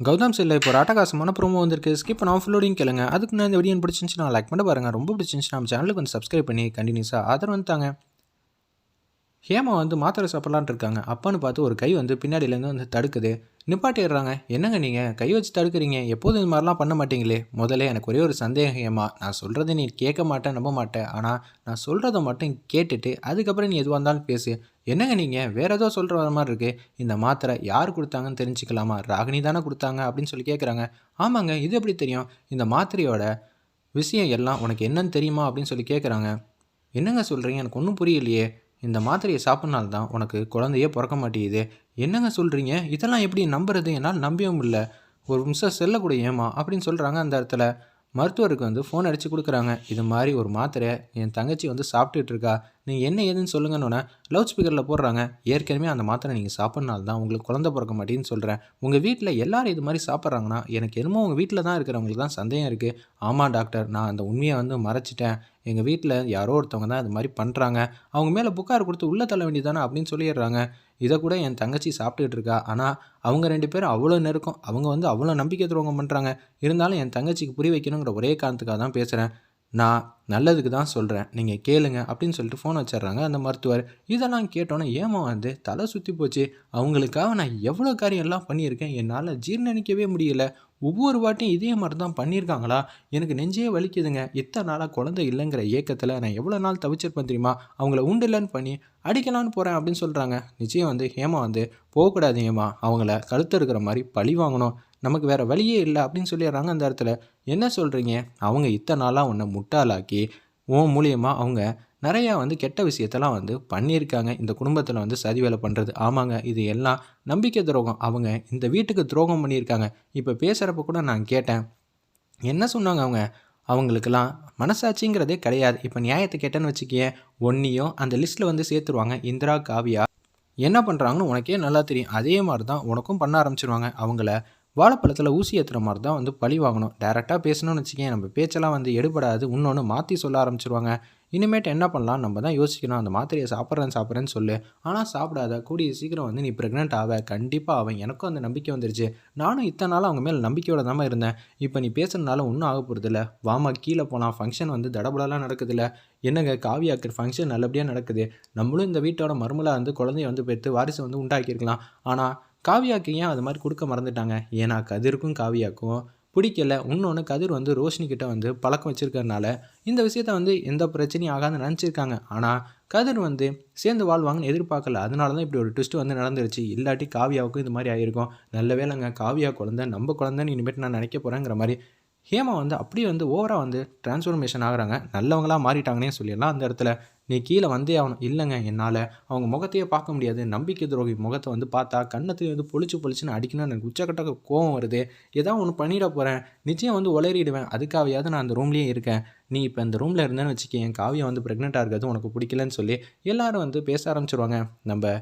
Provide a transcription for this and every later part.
கௌதம் செல்ல இப்போ ஒரு ப்ரோமோ வந்திருக்கு. ஸ்கிப் பண்ண ஆஃப்லோடிங் கேளுங்க. அதுக்கு நான் இந்த வீடியோ பிடிச்சிருந்துச்சுன்னா லைக் பண்ண பாருங்கள் ரொம்ப பிடிச்சிருந்துச்சு நம்ம சேனலுக்கு வந்து சப்ஸ்கிரைப் பண்ணி கண்டினியூஸாக ஆதரவு வந்துட்டாங்க ஹேமா வந்து மாத்திரை சாப்பிட்லான்ட்டு இருக்காங்க. அப்பான்னு பார்த்து ஒரு கை வந்து பின்னாடியிலேருந்து வந்து தடுக்குது. நிப்பாட்டிடுறாங்க. என்னங்க நீங்கள் கை வச்சு தடுக்கிறீங்க. எப்போதும் இது மாதிரிலாம் பண்ண மாட்டீங்களே? முதல்ல எனக்கு ஒரே ஒரு சந்தேகம் ஹேமா. நான் சொல்கிறத நீ கேட்க மாட்டேன் நம்ப மாட்டேன். ஆனால் நான் சொல்கிறத மட்டும் கேட்டுட்டு அதுக்கப்புறம் நீ எதுவாக இருந்தாலும் பேசு. என்னங்க நீங்கள் வேறு ஏதோ சொல்கிற வர மாதிரி இருக்குது இந்த மாத்திரை யார் கொடுத்தாங்கன்னு தெரிஞ்சுக்கலாமா? ராகினி தானே கொடுத்தாங்க அப்படின்னு சொல்லி கேட்குறாங்க. ஆமாங்க இது எப்படி தெரியும்? இந்த மாத்திரையோட விஷயம் எல்லாம் உனக்கு என்னன்னு தெரியுமா அப்படின்னு சொல்லி கேட்குறாங்க. என்னங்க சொல்கிறீங்க எனக்கு ஒன்றும் புரியலையே. இந்த மாத்திரையை சாப்பிட்னால்தான் உனக்கு குழந்தையே பிறக்க மாட்டேங்குது. என்னங்க சொல்கிறீங்க இதெல்லாம் எப்படி நம்புறது? என்னால் நம்பவும் இல்லை. ஒரு நிமிஷம் செல்லக்கூட ஏமா அப்படின்னு சொல்கிறாங்க அந்த இடத்துல. மருத்துவருக்கு வந்து ஃபோன் அடித்து கொடுக்குறாங்க. இது மாதிரி ஒரு மாத்திரை என் தங்கச்சி வந்து சாப்பிட்டுட்டு இருக்கா. நீங்கள் என்ன ஏதுன்னு சொல்லுங்கன்னு லவுட் ஸ்பீக்கரில் போடுறாங்க. ஏற்கனவே அந்த மாத்திரை நீங்கள் சாப்பிட்னால தான் உங்களுக்கு குழந்த பிறக்க மாட்டேன்னு சொல்கிறேன் உங்கள் வீட்டில் எல்லாரும் இது மாதிரி சாப்பிட்றாங்கன்னா எனக்கு என்னமோ உங்கள் வீட்டில் தான் இருக்கிறவங்களுக்கு தான் சந்தேகம் இருக்குது ஆமாம் டாக்டர் நான் அந்த உண்மையை வந்து மறைச்சிட்டேன். எங்கள் வீட்டில் யாரோ ஒருத்தவங்க தான் இது மாதிரி பண்ணுறாங்க அவங்க மேலே புக்கார் கொடுத்து உள்ளே தள்ள வேண்டியதானே அப்படின்னு சொல்லிடுறாங்க. இதை கூட என் தங்கச்சி சாப்பிட்டுக்கிட்டு இருக்கா. ஆனால் அவங்க ரெண்டு பேரும் அவ்வளோ நெருக்கம். அவங்க வந்து அவ்வளோ நம்பிக்கை துரோகம் பண்ணுறாங்க இருந்தாலும் என் தங்கச்சிக்கு புரிய வைக்கணுங்கிற ஒரே காரணத்துக்காக தான் பேசுகிறேன் நான் நல்லதுக்கு தான் சொல்கிறேன் நீங்கள் கேளுங்க அப்படின்னு சொல்லிட்டு ஃபோன் வச்சிடுறாங்க. அந்த மருத்துவர் இதெல்லாம் கேட்டோன்னே ஏமா வந்து தலை சுற்றி போச்சு. அவங்களுக்காக நான் எவ்வளோ காரியம்லாம் பண்ணியிருக்கேன். என்னால் ஜீர்ணிக்கவே முடியல. ஒவ்வொரு வாட்டியும் இதே மாதிரி தான் பண்ணியிருக்காங்களா? எனக்கு நெஞ்சே வலிக்குதுங்க. இத்தனை நாளாக குழந்தை இல்லைங்கிற ஏக்கத்தில் நான் எவ்வளோ நாள் தவிச்சிருப்பேன் தெரியுமா? அவங்கள உண்டு இல்லைன்னு பண்ணி அடிக்கலான்னு போகிறேன் அப்படின்னு சொல்கிறாங்க நிச்சயம் வந்து ஹேமா வந்து போகக்கூடாது ஹேமா. அவங்கள கழுத்து இருக்கிற மாதிரி பழி வாங்கணும். நமக்கு வேறு வழியே இல்லை அப்படின்னு சொல்லிடுறாங்க அந்த இடத்துல. என்ன சொல்கிறீங்க அவங்க இத்தனை நாளாக உன்னை முட்டாளாக்கி உன் மூலியமாக அவங்க நிறையா வந்து கெட்ட விஷயத்தெல்லாம் வந்து பண்ணியிருக்காங்க. இந்த குடும்பத்தில் வந்து சதி வேலை பண்ணுறது ஆமாங்க இது எல்லாம் நம்பிக்கை துரோகம். அவங்க இந்த வீட்டுக்கு துரோகம் பண்ணியிருக்காங்க. இப்போ பேசுகிறப்ப கூட நான் கேட்டேன். என்ன சொன்னாங்க அவங்க? அவங்களுக்கெல்லாம் மனசாட்சிங்கிறதே கிடையாது. இப்போ நியாயத்தை கேட்டேன்னு வச்சுக்கிய ஒன்றையும் அந்த லிஸ்ட்டில் வந்து சேர்த்துருவாங்க. இந்திரா காவியா என்ன பண்ணுறாங்கன்னு உனக்கே நல்லா தெரியும். அதே மாதிரி தான் உனக்கும் பண்ண ஆரம்பிச்சிருவாங்க. அவங்கள வாழைப்பழத்தில் ஊசி ஏற்றுற மாதிரி தான் வந்து பழி வாங்கணும். டேரெக்டாக பேசணும்னு வச்சுக்கேன் நம்ம பேச்செல்லாம் வந்து எடுபடாது. இன்னொன்று மாற்றி சொல்ல ஆரம்பிச்சிருவாங்க. இனிமேட்டு என்ன பண்ணலாம்? நம்ம தான் யோசிக்கணும். அந்த மாத்திரையை சாப்பிட்றேன் சாப்பிட்றேன்னு சொல்லு. ஆனால் சாப்பிடாத கூடிய சீக்கிரம் வந்து நீ ப்ரெக்னென்ட் ஆவ. கண்டிப்பாக அவன் எனக்கும் அந்த நம்பிக்கை வந்துருச்சு. நானும் இத்தனை நாள் அவங்க மேலே நம்பிக்கையோட தான் இருந்தேன். இப்போ நீ பேசுறதுனால ஒன்றும் ஆக போகிறதில்ல வாமா கீழே போகலாம் ஃபங்க்ஷன் வந்து தடபுடலாம் நடக்குதுல்ல. என்னங்க காவியாக்கிற ஃபங்க்ஷன் நல்லபடியாக நடக்குது. நம்மளும் இந்த வீட்டோட மருமலாக வந்து குழந்தைய வந்து பெற்று வாரிசு வந்து உண்டாக்கியிருக்கலாம். ஆனால் காவியாக்கு ஏன் அது மாதிரி கொடுக்க மறந்துட்டாங்க? ஏன்னா கதிருக்கும் காவியாக்கும் பிடிக்கல. இன்னொன்று கதிர் வந்து ரோஷினிக்கிட்ட வந்து பழக்கம் வச்சுருக்கறனால இந்த விஷயத்த வந்து எந்த பிரச்சனையும் ஆகாதுன்னு நினச்சிருக்காங்க. ஆனால் கதிர் வந்து சேர்ந்து வாழ்வாங்கன்னு எதிர்பார்க்கல. அதனால தான் இப்படி ஒரு ட்விஸ்ட் வந்து நடந்துருச்சு. இல்லாட்டி காவியாவுக்கும் இது மாதிரி ஆகிருக்கும் நல்ல வேலைங்க காவியா குழந்தை நம்ம குழந்தைன்னு இனிமேட்டு நான் நினைக்க போகிறேங்கிற மாதிரி ஹேமா வந்து அப்படியே வந்து ஓவராக வந்து டிரான்ஸ்ஃபர்மேஷன் ஆகிறாங்க. நல்லவங்களாக மாறிட்டாங்கன்னே சொல்லிடலாம். அந்த இடத்துல நீ கீழே வந்தே ஆகணும். இல்லைங்க என்னால் அவங்க முகத்தையே பார்க்க முடியாது. நம்பிக்கை துரோகி முகத்தை வந்து பார்த்தா கண்ணத்தையும் வந்து பொழிச்சு பொழிச்சுன்னு அடிக்கணும்னு எனக்கு உச்சக்கட்ட கோவம் வருது. ஏதாவது ஒன்று பண்ணிட போகிறேன் நிச்சயம் வந்து உளறிடுவேன். அதுக்காகவையாவது நான் அந்த ரூம்லேயே இருக்கேன். நீ இப்போ இந்த ரூமில் இருந்தேன்னு வச்சுக்க என் காவியம் வந்து ப்ரெக்னெண்ட்டாக இருக்கிறது உனக்கு பிடிக்கலன்னு சொல்லி எல்லாரும் வந்து பேச ஆரம்பிச்சிருவாங்க. நம்ம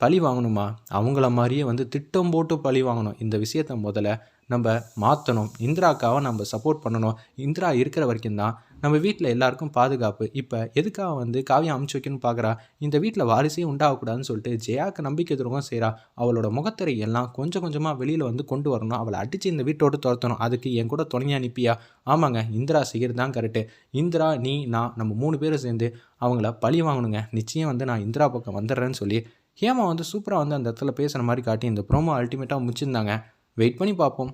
பழி வாங்கணுமா? அவங்கள மாதிரியே வந்து திட்டம் போட்டு பழி வாங்கணும். இந்த விஷயத்த முதல்ல நம்ம மாற்றணும் இந்திராக்காவை நம்ம சப்போர்ட் பண்ணணும். இந்திரா இருக்கிற வரைக்கும் தான் நம்ம வீட்டில் எல்லாருக்கும் பாதுகாப்பு. இப்போ எதுக்காக வந்து காவியம் அமுச்சு வைக்கணும்னு பார்க்குறா இந்த வீட்டில் வாரிசே உண்டாகக்கூடாதுன்னு சொல்லிட்டு ஜெயாக்கு நம்பிக்கை துரோகம் செய்கிறா அவளோட முகத்திரை எல்லாம் கொஞ்சம் கொஞ்சமாக வெளியில் வந்து கொண்டு வரணும். அவளை அடித்து இந்த வீட்டோடு துரத்தணும். அதுக்கு என் கூட துணையாக அனுப்பியா ஆமாங்க இந்திரா செய்கிறது தான் கரெக்டு இந்திரா நீ நான் நம்ம மூணு பேரும் சேர்ந்து அவங்கள பழி வாங்கணுங்க. நிச்சயம் வந்து நான் இந்திரா பக்கம் வந்துடுறேன்னு சொல்லி ஹேமா வந்து சூப்பராக வந்து அந்த இடத்துல பேசுகிற மாதிரி காட்டி இந்த ப்ரோமோ அல்டிமேட்டாக முடிச்சிருந்தாங்க. வெயிட் பண்ணி பார்ப்போம்.